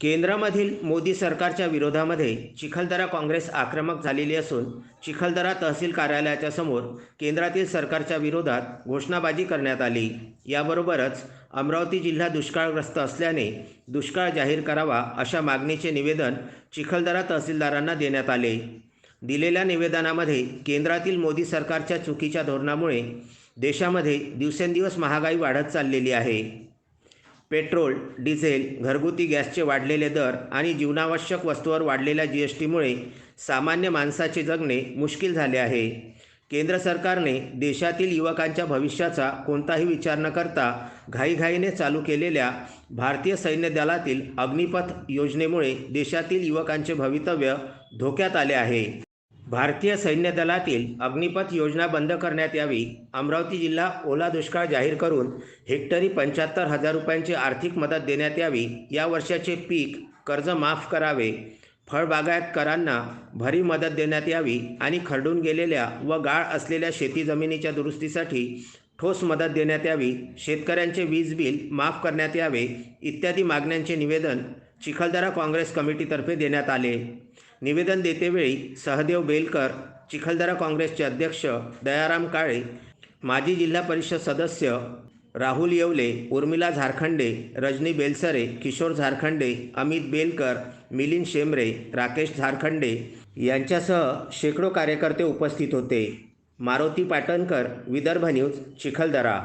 केंद्रामधील मोदी सरकारच्या विरोधामध्ये चिखलदरा काँग्रेस आक्रमक झालेली असून चिखलदरा तहसील कार्यालयाच्या समोर केंद्रातील सरकारच्या विरोधात घोषणाबाजी करण्यात आली. याबरोबरच अमरावती जिल्हा दुष्काळग्रस्त असल्याने दुष्काळ जाहीर करावा अशा मागणीचे निवेदन चिखलदरा तहसीलदारांना देण्यात आले. दिलेल्या निवेदनामध्ये केंद्रातील मोदी सरकारच्या चुकीच्या धोरणामुळे देशामध्ये दिवसेंदिवस महागाई वाढत चाललेली आहे. पेट्रोल डिझेल घरगुती गॅसचे वाढलेले दर आणि जीवनावश्यक वस्तूवर वाढलेल्या जी एस टीमुळे सामान्य माणसाचे जगणे मुश्किल झाले आहे. केंद्र सरकारने देशातील युवकांच्या भविष्याचा कोणताही विचार न करता घाईघाईने चालू केलेल्या भारतीय सैन्य दलातील अग्निपथ योजनेमुळे देशातील युवकांचे भवितव्य धोक्यात आले आहे. भारतीय सैन्य दलातील अग्निपथ योजना बंद करण्यात यावी अमरावती जिल्हा ओला दुष्काळ जाहीर करून हेक्टरी पंच्याहत्तर हजार रुपयांची आर्थिक मदत देण्यात यावी या वर्षाचे पीक कर्ज माफ करावे. फळबागायतकरांना भरी मदत देण्यात यावी आणि खरडून गेलेल्या व गाळ असलेल्या शेती जमिनीच्या दुरुस्तीसाठी ठोस मदत देण्यात यावी. शेतकऱ्यांचे वीज बिल माफ करण्यात यावे इत्यादी मागण्यांचे निवेदन चिखलदरा काँग्रेस कमिटीतर्फे देण्यात आले. निवेदन देतेवेळी सहदेव बेलकर चिखलदरा काँग्रेसचे अध्यक्ष दयाराम काळे माजी जिल्हा परिषद सदस्य राहुल येवले उर्मिला झारखंडे रजनी बेलसरे किशोर झारखंडे अमित बेलकर मिलिंद शेंबरे राकेश झारखंडे यांच्यासह शेकडो कार्यकर्ते उपस्थित होते. मारुती पाटणकर विदर्भ न्यूज चिखलदरा.